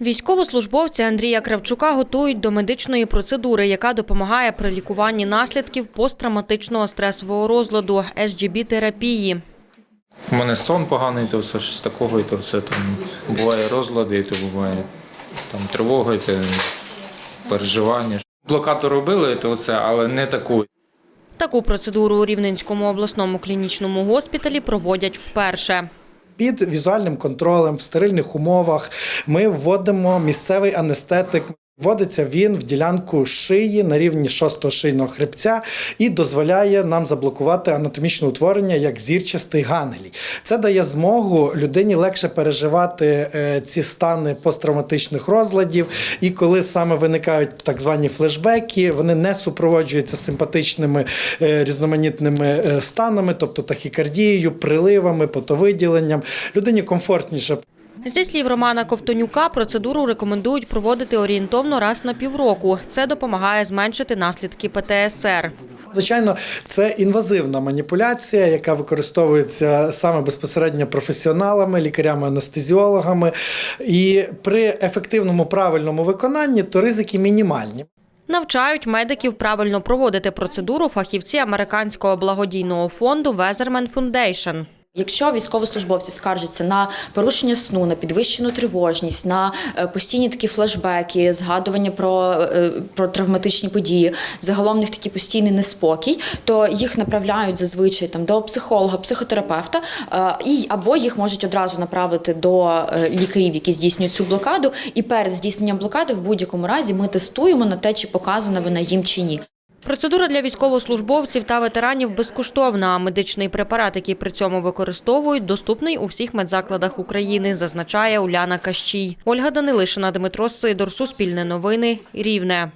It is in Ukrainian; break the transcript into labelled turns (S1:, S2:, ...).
S1: Військовослужбовці Андрія Кравчука готують до медичної процедури, яка допомагає при лікуванні наслідків посттравматичного стресового розладу – СГБ-терапії.
S2: У мене сон поганий, то все щось такого, і то все там буває розлади, і то буває там тривога, і то переживання. Блокаду робили, то це, але не таку.
S1: Таку процедуру у Рівненському обласному клінічному госпіталі проводять вперше.
S3: Під візуальним контролем в стерильних умовах ми вводимо місцевий анестетик. Вводиться він в ділянку шиї на рівні шостого шийного хребця і дозволяє нам заблокувати анатомічне утворення як зірчастий ганглій. Це дає змогу людині легше переживати е, ці стани посттравматичних розладів. І коли саме виникають так звані флешбеки, вони не супроводжуються симпатичними е, різноманітними е, станами, тобто тахікардією, приливами, потовиділенням. Людині комфортніше
S1: Зі слів Романа Ковтонюка, процедуру рекомендують проводити орієнтовно раз на півроку. Це допомагає зменшити наслідки ПТСР.
S3: Звичайно, це інвазивна маніпуляція, яка використовується саме безпосередньо професіоналами, лікарями-анестезіологами. І при ефективному правильному виконанні то ризики мінімальні.
S1: Навчають медиків правильно проводити процедуру фахівці американського благодійного фонду Weatherman Foundation.
S4: Якщо військовослужбовці скаржаться на порушення сну, на підвищену тривожність, на е, постійні такі флешбеки, згадування про, е, про травматичні події, загалом в них такий постійний неспокій, то їх направляють зазвичай там до психолога, психотерапевта, е, і або їх можуть одразу направити до лікарів, які здійснюють цю блокаду. І перед здійсненням блокади в будь-якому разі ми тестуємо на те, чи показана вона їм чи ні.
S1: Процедура для військовослужбовців та ветеранів безкоштовна. а Медичний препарат, який при цьому використовують, доступний у всіх медзакладах України, зазначає Уляна Кащій. Ольга Данилишина, Дмитро Сидор, Суспільне новини, Рівне.